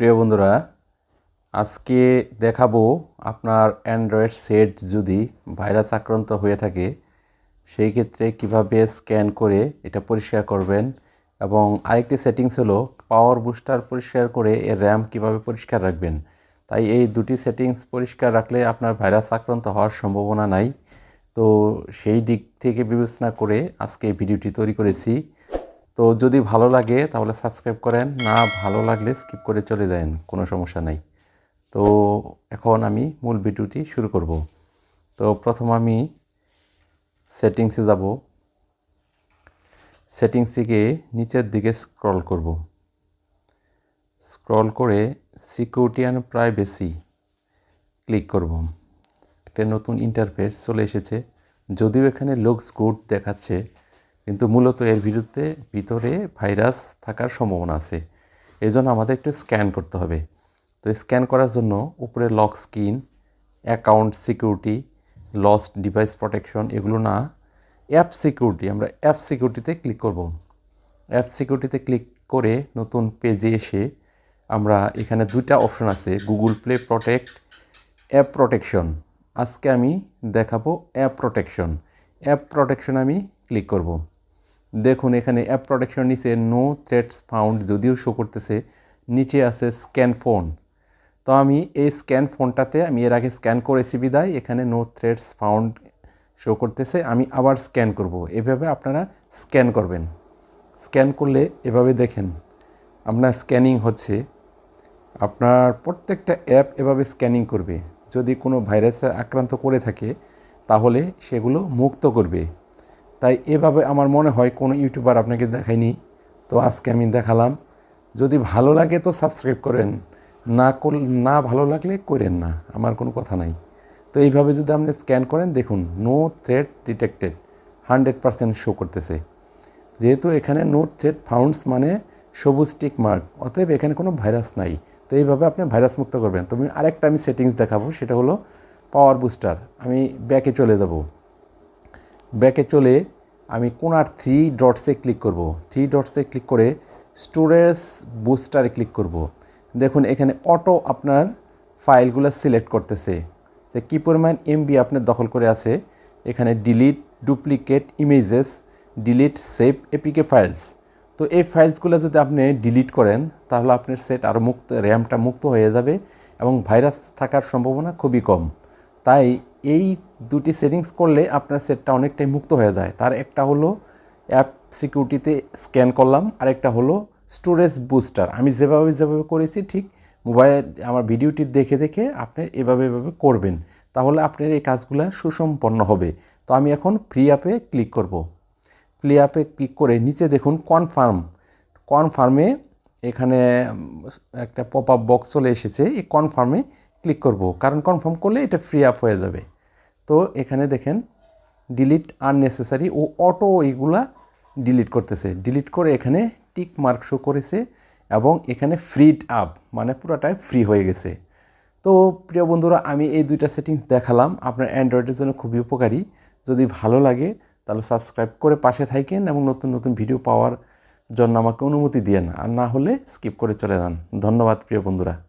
প্রিয় বন্ধুরা, আজকে দেখাবো আপনার অ্যান্ড্রয়েড সেট যদি ভাইরাস আক্রান্ত হয়ে থাকে, সেই ক্ষেত্রে কীভাবে স্ক্যান করে এটা পরিষ্কার করবেন এবং আরেকটি সেটিংস হলো পাওয়ার বুস্টার পরিষ্কার করে এর র্যাম কীভাবে পরিষ্কার রাখবেন। তাই এই দুটি সেটিংস পরিষ্কার রাখলে আপনার ভাইরাস আক্রান্ত হওয়ার সম্ভাবনা নাই। তো সেই দিক থেকে বিবেচনা করে আজকে এই ভিডিওটি তৈরি করেছি। তো যদি ভালো লাগে তাহলে সাবস্ক্রাইব করেন, না ভালো লাগলে স্কিপ করে চলে যান, কোনো সমস্যা নাই। তো এখন আমি মূল ভিডিওটি শুরু করব। তো প্রথম আমি সেটিংসে যাব। সেটিংসে গিয়ে নিচের দিকে স্ক্রল করব। স্ক্রল করে সিকিউরিটি অ্যান্ড প্রাইভেসি ক্লিক করব। একটা নতুন ইন্টারফেস চলে এসেছে। যদিও এখানে লুকস গুড দেখাচ্ছে কিন্তু মূলত এর বিরুদ্ধে ভিতরে ভাইরাস থাকার সম্ভাবনা আছে। এই জন্য আমাদের একটু স্ক্যান করতে হবে। তো স্ক্যান করার জন্য উপরে lock screen, account security, lost device protection এগুলো না, অ্যাপ সিকিউরিটি, আমরা অ্যাপ সিকিউরিটিতে ক্লিক করব। অ্যাপ সিকিউরিটিতে ক্লিক করে নতুন পেজে এসে আমরা এখানে দুইটা অপশন আছে, Google Play Protect, app protection. আজকে আমি দেখাবো অ্যাপ প্রোটেকশন। অ্যাপ প্রোটেকশন আমি ক্লিক করব। দেখুন, এখানে অ্যাপ প্রোটেকশন নিচে নো থ্রেটস ফাউন্ড যদিও শো করতেছে, নিচে আছে স্ক্যান ফোন তো আমি এই স্ক্যান ফোনটাতে আমি এর আগে স্ক্যান করেছি বিদায়, এখানে নো থ্রেটস ফাউন্ড শো করতেছে, আমি আবার স্ক্যান করব। এভাবে আপনারা স্ক্যান করবেন। স্ক্যান করলে এভাবে দেখেন, আপনার স্ক্যানিং হচ্ছে। আপনার প্রত্যেকটা অ্যাপ এভাবে স্ক্যানিং করবে। যদি কোনো ভাইরাসে আক্রান্ত করে থাকে, তাহলে সেগুলো মুক্ত করবে। তাই এভাবে আমার মনে হয় কোনো ইউটিউবার আপনাকে দেখায়নি। তো আজকে আমি দেখালাম। যদি ভালো লাগে তো সাবস্ক্রাইব করেন। না কর, না ভালো লাগলে করেন না। আমার কোনো কথা নাই। তো এইভাবে যদি আপনি স্ক্যান করেন, দেখুন no threat detected hundred percent show করতেছে। যেহেতু এখানে নো থ্রেড ফাউন্ডস মানে সবুজ টিক মার্ক অতএব এখানে কোনো ভাইরাস নাই। তো এইভাবে আপনি ভাইরাস মুক্ত করবেন। তো আমি আরেকটা আমি সেটিংস দেখাবো। সেটা হলো পাওয়ার বুস্টার আমি ব্যাকে চলে যাব। ব্যাকে চলে আমি কোনার থ্রি ডটসে ক্লিক করব। থ্রি ডটসে ক্লিক করে স্টোরেজ বুস্টারে ক্লিক করব। দেখুন, এখানে অটো আপনার ফাইলগুলো সিলেক্ট করতেছে। যে কী পরিমাণ এমবি আপনার দখল করে আছে, এখানে delete duplicate images delete save APK files তো এই ফাইলসগুলো যদি আপনি ডিলিট করেন, তাহলে আপনার সেট আরও মুক্ত র্যামটা মুক্ত হয়ে যাবে এবং ভাইরাস থাকার সম্ভাবনা খুবই কম। তাই এই দুটি সেটিংস করলে আপনার সেটটা অনেকটাই মুক্ত হয়ে যায়। তার একটা হলো অ্যাপ সিকিউরিটিতে স্ক্যান করলাম আর একটা হলো স্টোরেজ বুস্টার। আমি যেভাবে যেভাবে করেছি ঠিক মোবাইল, আমার ভিডিওটি দেখে দেখে আপনি এভাবে এভাবে করবেন। তাহলে আপনার এই কাজগুলো সুসম্পন্ন হবে। তো আমি এখন ফ্রি অ্যাপে ক্লিক করব। ফ্রি অ্যাপে ক্লিক করে নিচে দেখুন কনফার্ম। কনফার্মে এখানে একটা পপ আপ বক্স চলে এসেছে। এই কনফার্মে ক্লিক করব। কারণ কনফার্ম করলে এটা ফ্রি আপ হয়ে যাবে। তো এখানে দেখেন ডিলিট আননেসেসারি ও অটো এইগুলা ডিলিট করতেছে। ডিলিট করে এখানে টিক মার্ক শো করেছে এবং এখানে ফ্রিড আপ মানে পুরোটাই ফ্রি হয়ে গেছে। তো প্রিয় বন্ধুরা, আমি এই দুইটা সেটিংস দেখালাম। আপনার অ্যান্ড্রয়েডের জন্য খুবই উপকারী। যদি ভালো লাগে, তাহলে সাবস্ক্রাইব করে পাশে থাকেন এবং নতুন নতুন ভিডিও পাওয়ার জন্য আমাকে অনুমতি দিয়েন। আর না হলে স্কিপ করে চলে যান। ধন্যবাদ প্রিয় বন্ধুরা।